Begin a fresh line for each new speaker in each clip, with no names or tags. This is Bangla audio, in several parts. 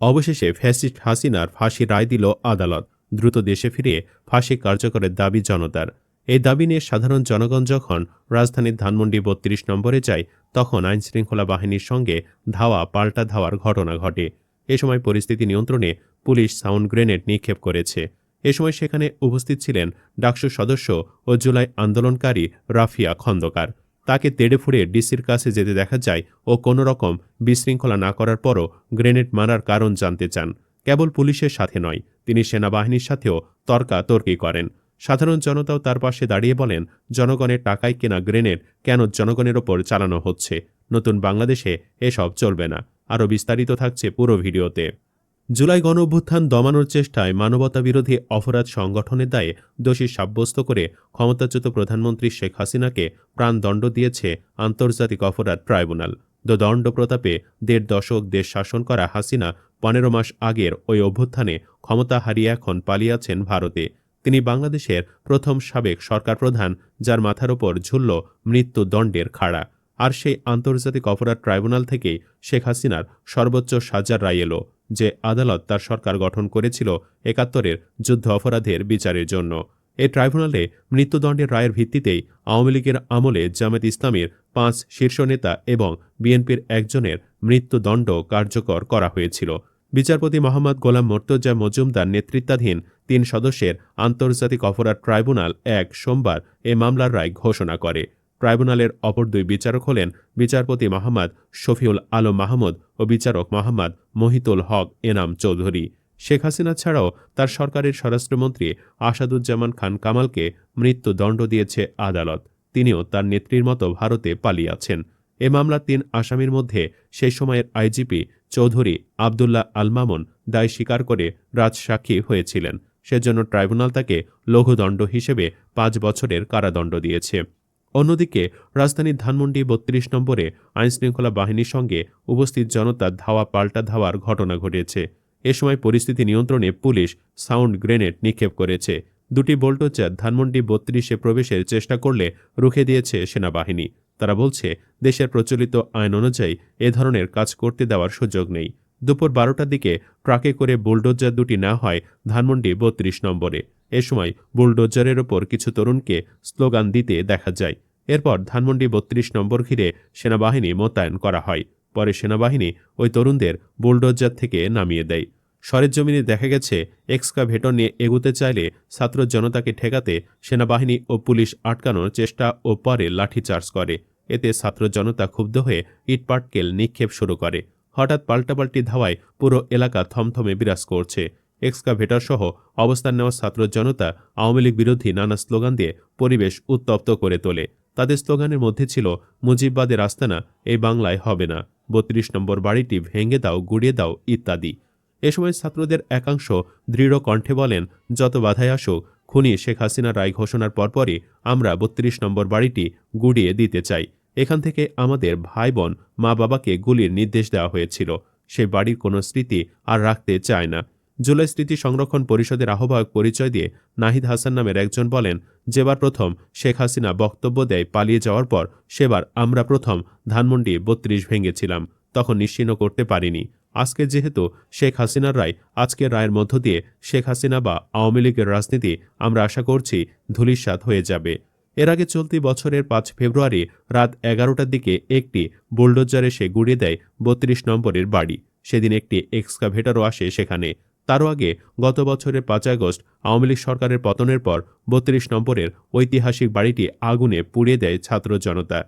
অবশেষে ফ্যাসিস্ট হাসিনার ফাঁসি রায় দিল আদালত। দ্রুত দেশে ফিরে ফাঁসি কার্যকরের দাবি জনতার। এই দাবি নিয়ে সাধারণ জনগণ যখন রাজধানীর ধানমন্ডি বত্রিশ নম্বরে যায়, তখন আইনশৃঙ্খলা বাহিনীর সঙ্গে ধাওয়া পাল্টা ধাওয়ার ঘটনা ঘটে। এ সময় পরিস্থিতি নিয়ন্ত্রণে পুলিশ সাউন্ড গ্রেনেড নিক্ষেপ করেছে। এ সময় সেখানে উপস্থিত ছিলেন ডাকসু সদস্য ও জুলাই আন্দোলনকারী রাফিয়া খন্দকার। তাকে তেড়ে ফুড়ে ডিসির কাছে যেতে দেখা যায় ও কোনো রকম বিশৃঙ্খলা না করার পরও গ্রেনেড মারার কারণ জানতে চান। কেবল পুলিশের সাথে নয়, তিনি সেনাবাহিনীর সাথেও তর্কাতর্কি করেন। সাধারণ জনতাও তার পাশে দাঁড়িয়ে বলেন, জনগণের টাকায় কেনা গ্রেনেড কেন জনগণের ওপর চালানো হচ্ছে? নতুন বাংলাদেশে এসব চলবে না। আরও বিস্তারিত থাকছে পুরো ভিডিওতে। জুলাই গণ অভ্যুত্থান দমানোর চেষ্টায় মানবতা বিরোধী অপরাধ সংগঠনের দায়ে দোষী সাব্যস্ত করে ক্ষমতাচ্যুত প্রধানমন্ত্রী শেখ হাসিনাকে প্রাণদণ্ড দিয়েছে আন্তর্জাতিক অপরাধ ট্রাইব্যুনাল। দণ্ড প্রতাপে দেড় দশক দেশ শাসন করা হাসিনা পনেরো মাস আগের ওই অভ্যুত্থানে ক্ষমতা হারিয়ে এখন পালিয়াছেন ভারতে। তিনি বাংলাদেশের প্রথম সাবেক সরকার প্রধান, যার মাথার ওপর ঝুলল মৃত্যুদণ্ডের খাড়া। আর সেই আন্তর্জাতিক অপরাধ ট্রাইব্যুনাল থেকেই শেখ হাসিনার সর্বোচ্চ সাজার রায় এলো। যে আদালত তার সরকার গঠন করেছিল একাত্তরের যুদ্ধ অপরাধের বিচারের জন্য। এই ট্রাইব্যুনালে মৃত্যুদণ্ডের রায়ের ভিত্তিতেই আওয়ামী লীগের আমলে জামাত ইসলামের পাঁচ শীর্ষ নেতা এবং বিএনপির একজনের মৃত্যুদণ্ড কার্যকর করা হয়েছিল। বিচারপতি মোহাম্মদ গোলাম মর্তজা মজুমদার নেতৃত্বাধীন তিন সদস্যের আন্তর্জাতিক অপরাধ ট্রাইব্যুনাল এক সোমবার এ মামলার রায় ঘোষণা করে। ট্রাইব্যুনালের অপর দুই বিচারক হলেন বিচারপতি মোহাম্মদ শফিউল আলম মাহমুদ ও বিচারক মোহাম্মদ মহিতুল হক এনাম চৌধুরী। শেখ হাসিনা ছাড়াও তার সরকারের স্বরাষ্ট্রমন্ত্রী আসাদুজ্জামান খান কামালকে মৃত্যুদণ্ড দিয়েছে আদালত। তিনিও তার নেত্রীর মতো ভারতে পালিয়ে আছেন। এ মামলার তিন আসামির মধ্যে সেই সময়ের আইজিপি চৌধুরী আবদুল্লাহ আল মামুন দায় স্বীকার করে রাজসাক্ষী হয়েছিলেন। সেজন্য ট্রাইব্যুনাল তাকে লঘুদণ্ড হিসেবে পাঁচ বছরের কারাদণ্ড দিয়েছে। অন্যদিকে, রাজধানীর ধানমন্ডি বত্রিশ নম্বরে আইনশৃঙ্খলা বাহিনীর সঙ্গে উপস্থিত জনতার ধাওয়া পাল্টা ধাওয়ার ঘটনা ঘটেছে। এ সময় পরিস্থিতি নিয়ন্ত্রণে পুলিশ সাউন্ড গ্রেনেড নিক্ষেপ করেছে। দুটি বোল্টোচার ধানমন্ডি বত্রিশে প্রবেশের চেষ্টা করলে রুখে দিয়েছে সেনাবাহিনী। তারা বলছে, দেশের প্রচলিত আইন অনুযায়ী এ ধরনের কাজ করতে দেওয়ার সুযোগ নেই। দুপুর বারোটার দিকে ট্রাকে করে বুলডোজার দুটি না হয় ধানমন্ডি বত্রিশ নম্বরে। এ সময় বুলডোজারের ওপর কিছু তরুণকে স্লোগান দিতে দেখা যায়। এরপর ধানমন্ডি বত্রিশ নম্বর ঘিরে সেনাবাহিনী মোতায়েন করা হয়। পরে সেনাবাহিনী ওই তরুণদের বুলডোজার থেকে নামিয়ে দেয়। সরেজমিনে দেখা গেছে, এক্সকাভেটর নিয়ে এগুতে চাইলে ছাত্র জনতাকে ঠেকাতে সেনাবাহিনী ও পুলিশ আটকানোর চেষ্টা ও পরে লাঠিচার্জ করে। এতে ছাত্র জনতা ক্ষুব্ধ হয়ে ইটপাটকেল নিক্ষেপ শুরু করে। হঠাৎ পাল্টাপাল্টি ধাওয়ায় পুরো এলাকা থমথমে বিরাজ করছে। এক্সকাভেটর সহ অবস্থান নেওয়া ছাত্র জনতা আওয়ামী লীগ বিরোধী নানা স্লোগান দিয়ে পরিবেশ উত্তপ্ত করে তোলে। তাদের স্লোগানের মধ্যে ছিল, মুজিববাদের আস্তানা, এই বাংলায় হবে না। বত্রিশ নম্বর বাড়িটি ভেঙে দাও, গুড়িয়ে দাও, ইত্যাদি। এ সময় ছাত্রদের একাংশ দৃঢ় কণ্ঠে বলেন, যত বাধায় আসুক, খুনি শেখ হাসিনা রায় ঘোষণার পরপরই আমরা বত্রিশ নম্বর বাড়িটি গুড়িয়ে দিতে চাই। এখান থেকে আমাদের ভাই বোন মা বাবাকে গুলির নির্দেশ দেওয়া হয়েছিল। সে বাড়ির কোনো স্মৃতি আর রাখতে চায় না। জুলাই স্মৃতি সংরক্ষণ পরিষদের আহ্বায়ক পরিচয় দিয়ে নাহিদ হাসান নামের একজন বলেন, যেবার প্রথম শেখ হাসিনা বক্তব্য দেয় পালিয়ে যাওয়ার পর, সেবার আমরা প্রথম ধানমন্ডি বত্রিশ ভেঙেছিলাম। তখন নিশ্চিন্ন করতে পারিনি। আজকে যেহেতু শেখ হাসিনার রায়, আজকের রায়ের মধ্য দিয়ে শেখ হাসিনা বা আওয়ামী লীগের রাজনীতি, আমরা আশা করছি ধুলিস্বাদ হয়ে যাবে। এর আগে চলতি বছরের পাঁচ ফেব্রুয়ারি রাত এগারোটার দিকে একটি বুলডোজারে সে গুড়িয়ে দেয় বত্রিশ নম্বরের বাড়ি। সেদিন একটি এক্সকাভেটারও আসে সেখানে। তারও আগে গত বছরের পাঁচ আগস্ট আওয়ামী লীগ সরকারের পতনের পর বত্রিশ নম্বরের ঐতিহাসিক বাড়িটি আগুনে পুড়িয়ে দেয় ছাত্র জনতা।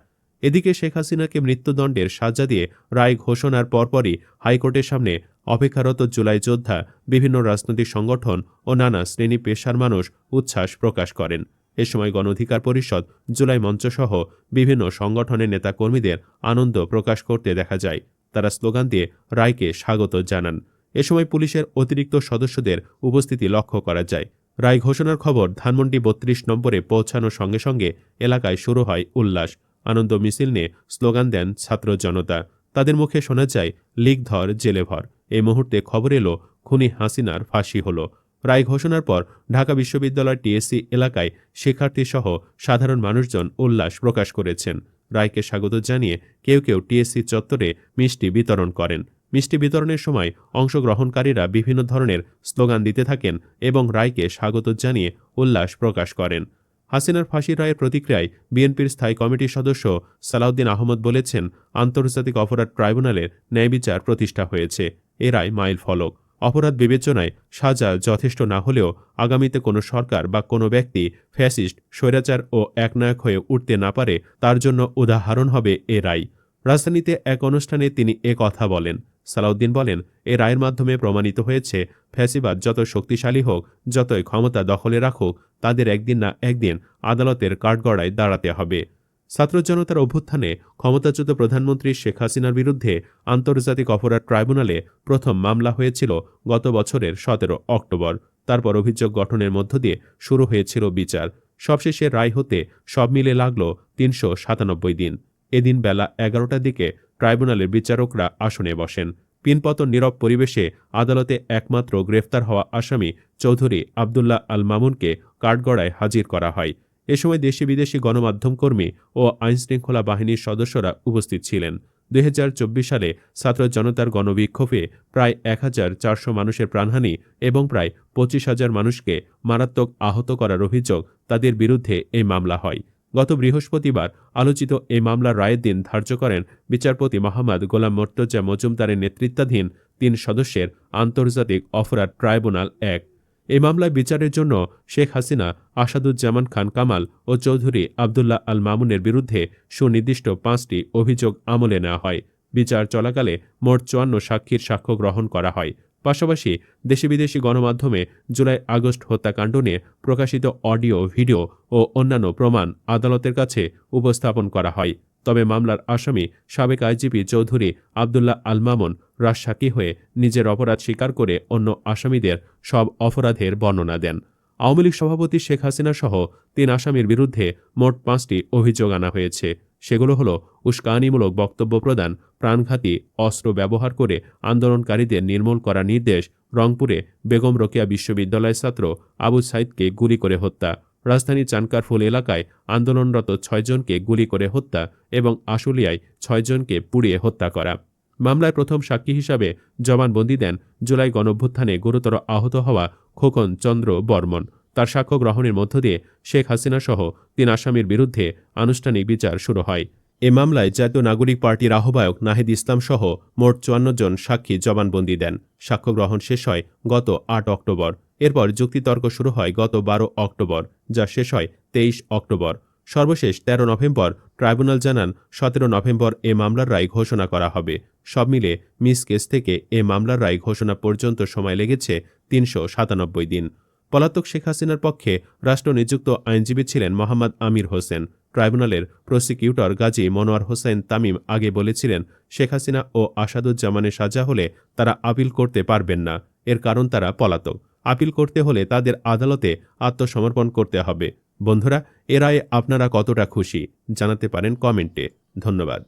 এদিকে শেখ হাসিনাকে মৃত্যুদণ্ডের সাজা দিয়ে রায় ঘোষণার পরপরই হাইকোর্টের সামনে অপেক্ষারত জুলাই যোদ্ধা, বিভিন্ন রাজনৈতিক সংগঠন ও নানা শ্রেণি পেশার মানুষ উচ্ছ্বাস প্রকাশ করেন। এ সময় গণ অধিকার পরিষদ, জুলাই মঞ্চসহ বিভিন্ন সংগঠনের নেতাকর্মীদের আনন্দ প্রকাশ করতে দেখা যায়। তারা স্লোগান দিয়ে রায়কে স্বাগত জানান। এ সময় পুলিশের অতিরিক্ত সদস্যদের উপস্থিতি লক্ষ্য করা যায়। রায় ঘোষণার খবর ধানমন্ডি বত্রিশ নম্বরে পৌঁছানোর সঙ্গে সঙ্গে এলাকায় শুরু হয় উল্লাস। আনন্দ মিছিল নিয়ে স্লোগান দেন ছাত্র জনতা। তাদের মুখে শোনা যায় লিগ ধর, জেলে ভর। এই মুহূর্তে খবর এলো, খুনি হাসিনার ফাঁসি হলো। রায় ঘোষণার পর ঢাকা বিশ্ববিদ্যালয় টিএসসি এলাকায় শিক্ষার্থীসহ সাধারণ মানুষজন উল্লাস প্রকাশ করেছেন। রায়কে স্বাগত জানিয়ে কেউ কেউ টিএসসি চত্বরে মিষ্টি বিতরণ করেন। মিষ্টি বিতরণের সময় অংশগ্রহণকারীরা বিভিন্ন ধরনের স্লোগান দিতে থাকেন এবং রায়কে স্বাগত জানিয়ে উল্লাস প্রকাশ করেন। হাসিনার ফাঁসি রায়ের প্রতিক্রিয়ায় বিএনপির স্থায়ী কমিটির সদস্য সালাউদ্দিন আহমদ বলেছেন, আন্তর্জাতিক অপরাধ ট্রাইব্যুনালের ন্যায় বিচার প্রতিষ্ঠা হয়েছে। এ রায় মাইল ফলক। অপরাধ বিবেচনায় সাজা যথেষ্ট না হলেও আগামীতে কোনো সরকার বা কোনো ব্যক্তি ফ্যাসিস্ট, স্বৈরাচার ও একনায়ক হয়ে উঠতে না পারে তার জন্য উদাহরণ হবে এ রায়। রাজধানীতে এক অনুষ্ঠানে তিনি এ কথা বলেন। সালাউদ্দিন বলেন, এ রায়ের মাধ্যমে প্রমাণিত হয়েছে, ফ্যাসিবাদ যত শক্তিশালী হোক, যতই ক্ষমতা দখলে রাখুক, তাদের একদিন না একদিন আদালতের কাঠগড়ায় দাঁড়াতে হবে। ছাত্র জনতার অভ্যুত্থানে ক্ষমতাচ্যুত প্রধানমন্ত্রী শেখ হাসিনার বিরুদ্ধে আন্তর্জাতিক অপরাধ ট্রাইব্যুনালে প্রথম মামলা হয়েছিল গত বছরের সতেরো অক্টোবর। তারপর অভিযোগ গঠনের মধ্য দিয়ে শুরু হয়েছিল বিচার। সবশেষে রায় হতে সব মিলে লাগল তিনশো সাতানব্বই দিন। এদিন বেলা এগারোটার দিকে ট্রাইব্যুনালের বিচারকরা আসনে বসেন। পিনপতন নীরব পরিবেশে আদালতে একমাত্র গ্রেফতার হওয়া আসামি চৌধুরী আবদুল্লাহ আল মামুনকে কাঠগড়ায় হাজির করা হয়। এ সময় দেশি বিদেশি গণমাধ্যম কর্মী ও আইনশৃঙ্খলা বাহিনীর সদস্যরা উপস্থিত ছিলেন। দু হাজার চব্বিশ সালে ছাত্র জনতার গণবিক্ষোভে প্রায় এক হাজার চারশো মানুষের প্রাণহানি এবং প্রায় পঁচিশ হাজার মানুষকে মারাত্মক আহত করার অভিযোগ তাদের বিরুদ্ধে এই মামলা হয়। গত বৃহস্পতিবার আলোচিত এই মামলার রায়ের দিন ধার্য করেন বিচারপতি মোহাম্মদ গোলাম মর্তজা মজুমদারের নেতৃত্বাধীন তিন সদস্যের আন্তর্জাতিক অপরাধ ট্রাইব্যুনাল এক। এই মামলায় বিচারের জন্য শেখ হাসিনা, আসাদুজ্জামান খান কামাল ও চৌধুরী আবদুল্লাহ আল মামুনের বিরুদ্ধে সুনির্দিষ্ট পাঁচটি অভিযোগ আমলে নেওয়া হয়। বিচার চলাকালে মোট চুয়ান্ন সাক্ষীর সাক্ষ্য গ্রহণ করা হয়। পাশাপাশি দেশি বিদেশি গণমাধ্যমে জুলাই আগস্ট হত্যাকাণ্ড নিয়ে প্রকাশিত অডিও, ভিডিও ও অন্যান্য প্রমাণ আদালতের কাছে উপস্থাপন করা হয়। তবে মামলার আসামি সাবেক আইজিপি চৌধুরী আবদুল্লাহ আল মামুন রাজসাক্ষী হয়ে নিজের অপরাধ স্বীকার করে অন্য আসামিদের সব অপরাধের বর্ণনা দেন। আওয়ামী লীগ সভাপতি শেখ হাসিনা সহ তিন আসামির বিরুদ্ধে মোট পাঁচটি অভিযোগ আনা হয়েছে। সেগুলো হলো উস্কানিমূলক বক্তব্য প্রদান, প্রাণঘাতী অস্ত্র ব্যবহার করে আন্দোলনকারীদের নির্মূল করার নির্দেশ, রংপুরে বেগম রোকেয়া বিশ্ববিদ্যালয়ের ছাত্র আবু সাইদকে গুলি করে হত্যা, রাজধানী চানকারফুল এলাকায় আন্দোলনরত ছয়জনকে গুলি করে হত্যা এবং আশুলিয়ায় ছয়জনকে পুড়িয়ে হত্যা করা। মামলায় প্রথম সাক্ষী হিসাবে জবানবন্দি দেন জুলাই গণভ্যুত্থানে গুরুতর আহত হওয়া খোকন চন্দ্র বর্মন। তার সাক্ষ্য গ্রহণের মধ্য দিয়ে শেখ হাসিনা সহ তিন আসামির বিরুদ্ধে আনুষ্ঠানিক বিচার শুরু হয়। এ মামলায় জাতীয় নাগরিক পার্টির আহ্বায়ক নাহিদ ইসলাম সহ মোট চুয়ান্ন জন সাক্ষী জবানবন্দি দেন। সাক্ষ্য গ্রহণ শেষ হয় গত আট অক্টোবর। এরপর যুক্তিতর্ক শুরু হয় গত বারো অক্টোবর, যা শেষ হয় তেইশ অক্টোবর। সর্বশেষ ১৩ নভেম্বর ট্রাইব্যুনাল জানান, সতেরো নভেম্বর এ মামলার রায় ঘোষণা করা হবে। সব মিলে মিস কেস থেকে এ মামলার রায় ঘোষণা পর্যন্ত সময় লেগেছে তিনশো সাতানব্বই দিন। পলাতক শেখ হাসিনার পক্ষে রাষ্ট্র নিযুক্ত আইনজীবী ছিলেন মোহাম্মদ আমির হোসেন। ট্রাইব্যুনালের প্রসিকিউটর গাজী মনোয়ার হোসেন তামিম আগে বলেছিলেন, শেখ হাসিনা ও আসাদুজ্জামানের সাজা হলে তারা আপিল করতে পারবেন না। এর কারণ তারা পলাতক। আপিল করতে হলে তাদের আদালতে আত্মসমর্পণ করতে হবে। বন্ধুরা, এ রায়ে আপনারা কতটা খুশি? জানাতে পারেন কমেন্টে। ধন্যবাদ।